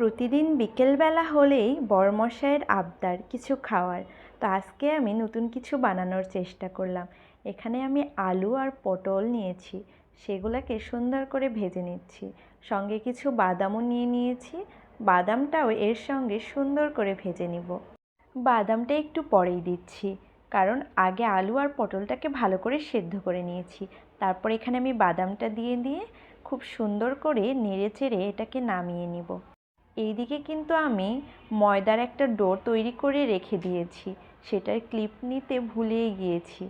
প্রতিদিন বিকেলবেলা হলেই বড়মশাইয়ের আবদার, কিছু খাওয়ার। তো আজকে আমি নতুন কিছু বানানোর চেষ্টা করলাম। এখানে আমি আলু আর পটল নিয়েছি। সেগুলোকে সুন্দর করে ভেজে নিচ্ছি। সঙ্গে কিছু বাদামও নিয়ে নিয়েছি। বাদামটাও এর সঙ্গে সুন্দর করে ভেজে নিব। বাদামটা একটু পরেই দিচ্ছি। কারণ আগে আলু আর পটলটাকে ভালো করে সেদ্ধ করে নিয়েছি। তারপর এখানে আমি বাদামটা দিয়ে দিয়ে খুব সুন্দর করে নেড়ে চেড়ে এটাকে নামিয়ে নিব। এইদিকে কিন্তু আমি ময়দার একটা ডো তৈরি করে রেখে দিয়েছি। সেটার ক্লিপ নিতে ভুলেই গিয়েছি।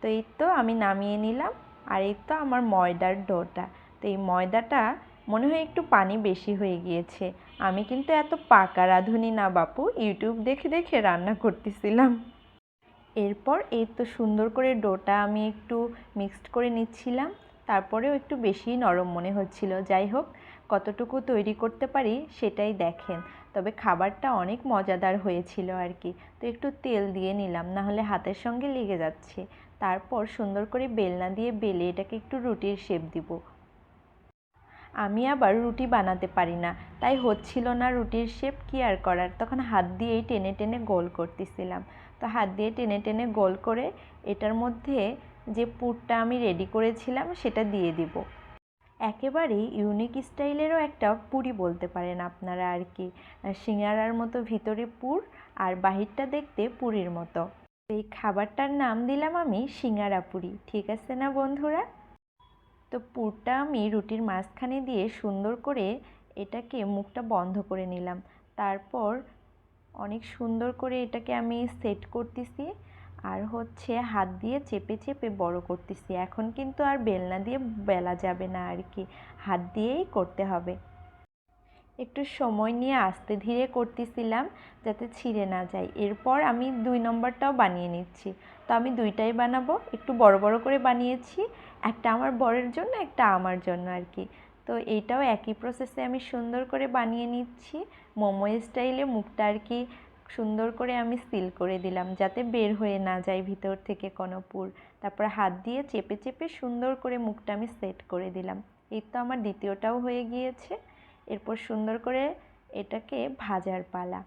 তো এই তো আমি নামিয়ে নিলাম আর এই তো আমার ময়দার ডোটা তো এই ময়দাটা মনে হয় একটু পানি বেশি হয়ে গিয়েছে। আমি কিন্তু এত পাকা রাঁধুনি না বাপু, ইউটিউব দেখে দেখে রান্না করতেছিলাম। এরপর এই তো সুন্দর করে ডোটা আমি একটু মিক্সড করে নিচ্ছিলাম। তারপরেও একটু বেশি নরম মনে হচ্ছিল। যাই হোক কতটুকু তৈরি করতে পারি সেটাই দেখেন। তবে খাবারটা অনেক মজাদার হয়েছিল আর কি। তো একটু তেল দিয়ে নিলাম না হলে হাতের সঙ্গে লেগে যাচ্ছে। তারপর সুন্দর করে বেলনা দিয়ে বেলে এটাকে একটু রুটির শেপ দিব। আমি আবার রুটি বানাতে পারি না, তাই হচ্ছিল না রুটির শেপ কি আর করার। তখন হাত দিয়েই টেনে টেনে গোল করতেছিলাম। তো হাত দিয়ে টেনে টেনে গোল করে এটার মধ্যে যে পুরটা আমি রেডি করেছিলাম সেটা দিয়ে দিব। একেবারেই ইউনিক স্টাইলেরও একটা পুরি বলতে পারেন আপনারা আর কি। সিঙ্গারার মতো ভিতরে পুর আর বাহিরটা দেখতে পুরীর মতো। এই খাবারটার নাম দিলাম আমি সিঙ্গারা পুরি, ঠিক আছে না বন্ধুরা? তো পুরটা আমি রুটির মাঝখানে দিয়ে সুন্দর করে এটাকে মুখটা বন্ধ করে নিলাম। তারপর অনেক সুন্দর করে এটাকে আমি সেট করতেছি। আর হচ্ছে হাত দিয়ে চেপে চেপে বড় করতেছি। এখন কিন্তু আর বেলনা দিয়ে বেলা যাবে না আর কি। হাত দিয়েই করতে হবে। একটু সময় নিয়ে আস্তে ধীরে করতেছিলাম যাতে ছিঁড়ে না যায়। এরপর আমি দুই নম্বরটাও বানিয়ে নিচ্ছি। তো আমি দুইটাই বানাবো। একটু বড় বড় করে বানিয়েছি। একটা আমার বরের জন্য, একটা আমার জন্য আর কি। তো এইটাও একই প্রসেসে আমি সুন্দর করে বানিয়ে নিচ্ছি। মোমো স্টাইলে মুখটা আর কি সুন্দর করে আমি সিল করে দিলাম যাতে বের হয়ে না যায় ভিতর থেকে কোনো পুর। তারপর হাত দিয়ে চেপে চেপে সুন্দর করে মুখটা আমি সেট করে দিলাম। এই তো আমার দ্বিতীয়টাও হয়ে গিয়েছে। এরপর সুন্দর করে এটাকে ভাজার পালা।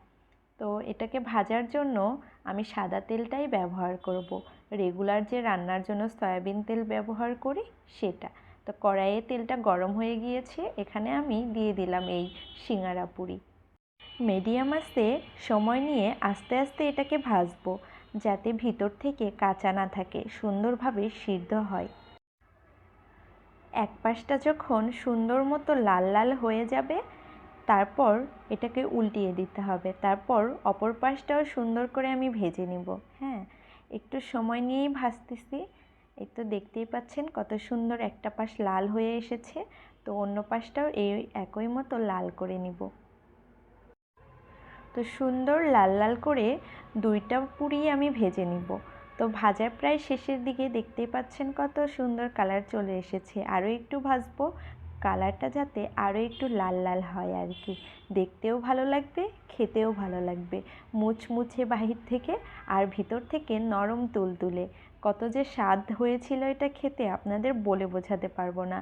তো এটাকে ভাজার জন্য আমি সাদা তেলটাই ব্যবহার করব। রেগুলার যে রান্নার জন্য সয়াবিন তেল ব্যবহার করি সেটা। তো কড়াইয়ে তেলটা গরম হয়ে গিয়েছে। এখানে আমি দিয়ে দিলাম এই সিঙ্গারা পুরি। মিডিয়াম আঁচে সময় নিয়ে আস্তে আস্তে এটাকে ভাজবো, যাতে ভিতর থেকে কাঁচা না থাকে, সুন্দরভাবে সিদ্ধ হয়। এক পাশটা যখন সুন্দর মতো লাল লাল হয়ে যাবে, তারপর এটাকে উল্টিয়ে দিতে হবে। তারপর অপর পাশটাও সুন্দর করে আমি ভেজে নিব। হ্যাঁ একটু সময় নিয়েই ভাজতেছি। এই তো দেখতেই পাচ্ছেন কত সুন্দর একটা পাশ লাল হয়ে এসেছে। তো অন্য পাশটাও এই একই মতো লাল করে নিব। তো সুন্দর লাল লাল করে দুইটা পুরি আমি ভেজে নিব। তো ভাজার প্রায় শেষের দিকে দেখতেই পাচ্ছেন কত সুন্দর কালার চলে এসেছে। আরও একটু ভাজবো, কালারটা যাতে আরও একটু লাল লাল হয় আর কি। দেখতেও ভালো লাগবে, খেতেও ভালো লাগবে। মুচমুচে বাহির থেকে আর ভিতর থেকে নরম তুলতুলে। কত যে স্বাদ হয়েছিল এটা খেতে আপনাদের বলে বোঝাতে পারব না।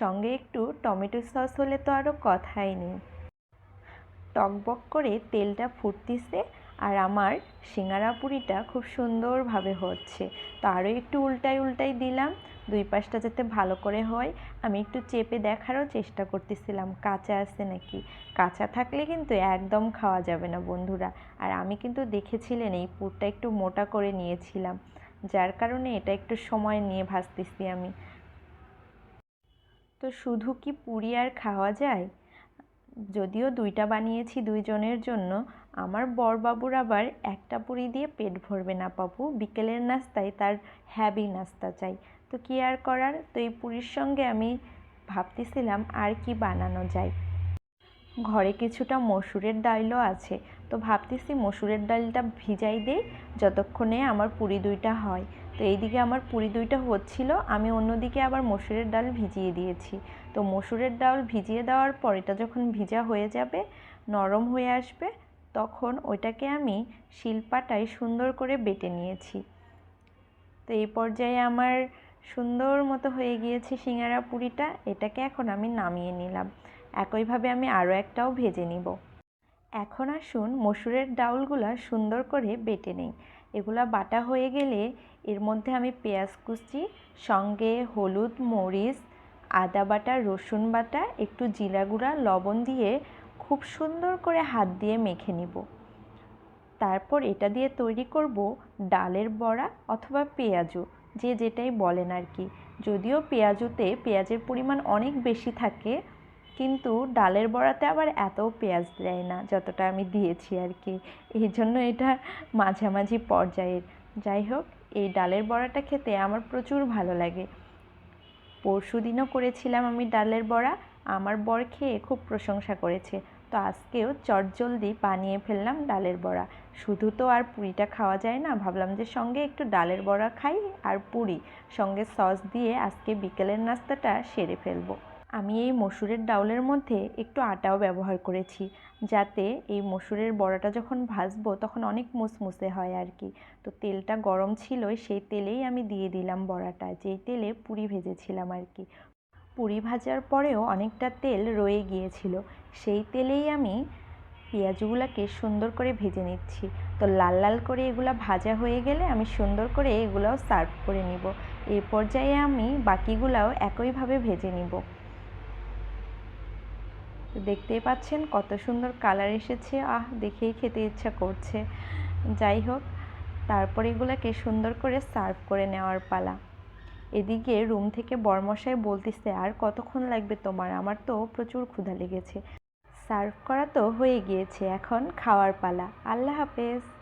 সঙ্গে একটু টমেটো সস হলে তো আরও কথাই নেই। টকবক করে তেলটা ফুটতিছে আর আমার সিঙ্গারা পুরিটা খুব সুন্দরভাবে হচ্ছে। তো আরও একটু উল্টাই উল্টাই দিলাম, দুই পাশটা যাতে ভালো করে হয়। আমি একটু চেপে দেখারও চেষ্টা করতেছিলাম, কাঁচা আছে নাকি? কাঁচা থাকলে কিন্তু একদম খাওয়া যাবে না বন্ধুরা। আর আমি কিন্তু দেখেছিলেন এই পুরটা একটু মোটা করে নিয়েছিলাম, যার কারণে এটা একটু সময় নিয়ে ভাজতেছি আমি। তো শুধু কি পুরি আর খাওয়া যায়? যদিও দুইটা বানিয়েছি দুইজনের জন্য, আমার বরবাবুর আবার একটা পুরি দিয়ে পেট ভরবে না পাবু বিকেলের নাস্তায় তার হ্যাবি নাস্তা চাই। তো কী আর করার? তো এই পুরীর সঙ্গে আমি ভাবতেছিলাম আর কি বানানো যায়। ঘরে কিছুটা মসুরের ডালও আছে। তো ভাবতেছি মসুরের ডালটা ভিজাই দেই, যতক্ষণে আমার পুরি দুইটা হয়। তো এইদিকে আমার পুরি দুইটা হচ্ছিল, আমি অন্যদিকে আবার মসুরের ডাল ভিজিয়ে দিয়েছি। তো মসুরের ডাল ভিজিয়ে দেওয়ার পর এটা যখন ভিজা হয়ে যাবে, নরম হয়ে আসবে, তখন ওইটাকে আমি শিলপাটায় সুন্দর করে বেটে নিয়েছি। তো এই পর্যায়ে আমার সুন্দর মতো হয়ে গিয়েছে সিঙ্গারা পুরিটা, এটাকে এখন আমি নামিয়ে নিলাম। একইভাবে আমি আরও একটাও ভেজে নিব। এখন আসুন মসুরের ডাউলগুলা সুন্দর করে বেটে নেই। এগুলা বাটা হয়ে গেলে এর মধ্যে আমি পেঁয়াজ কুচি, সঙ্গে হলুদ, মরিচ, আদা বাটা, রসুন বাটা, একটু জিরা গুঁড়া, লবণ দিয়ে খুব সুন্দর করে হাত দিয়ে মেখে নিব। তারপর এটা দিয়ে তৈরি করব ডালের বড়া অথবা পেঁয়াজু, যে যেটাই বলেন আর কি। যদিও পেঁয়াজুতে পেঁয়াজের পরিমাণ অনেক বেশি থাকে কিন্তু ডালের বড়াতে আবার এত পেঁয়াজ দেয় না, যতটা আমি দিয়েছি আর কি। এই জন্য এটা মাঝামাঝি পর্যায়ের। যাই হোক, এই ডালের বড়াটা খেতে আমার প্রচুর ভালো লাগে। পরশু দিনও করেছিলাম আমি ডালের বড়া, আমার বর খেয়ে খুব প্রশংসা করেছে। তো আজকেও চটজলদি বানিয়ে ফেললাম ডালের বড়া। শুধু তো আর পুরিটা খাওয়া যায় না, ভাবলাম যে সঙ্গে একটু ডালের বড়া খাই আর পুরি, সঙ্গে সস দিয়ে আজকে বিকেলের নাস্তাটা সেরে ফেলব। আমি এই মসুরের ডাউলের মধ্যে একটু আটাও ব্যবহার করেছি, যাতে এই মসুরের বড়াটা যখন ভাজবো তখন অনেক মুসমুসে হয় আর কি। তো তেলটা গরম ছিল সেই তেলেই আমি দিয়ে দিলাম বড়াটা, যেই তেলে পুরি ভেজেছিলাম আর কি। পুরি ভাজার পরেও অনেকটা তেল রয়ে গিয়েছিল, সেই তেলেই আমি পেঁয়াজগুলোকে সুন্দর করে ভেজে নিচ্ছি। তো লাল লাল করে এগুলো ভাজা হয়ে গেলে আমি সুন্দর করে এগুলোও সার্ভ করে নিব। এই পর্যায়ে আমি বাকিগুলাও একইভাবে ভেজে নিব। তো দেখতেই পাচ্ছেন কত সুন্দর কালার এসেছে। আহ, দেখেই খেতে ইচ্ছা করছে। যাই হোক, তারপর এগুলোকে সুন্দর করে সার্ভ করে নেওয়ার পালা। এদিকে রুম থেকে বরমশাই বলতেছে, আর কতক্ষণ লাগবে তোমার? আমার তো প্রচুর ক্ষুধা লেগেছে। সার্ভ করা তো হয়ে গিয়েছে এখন খাওয়ার পালা। আল্লাহ হাফেজ।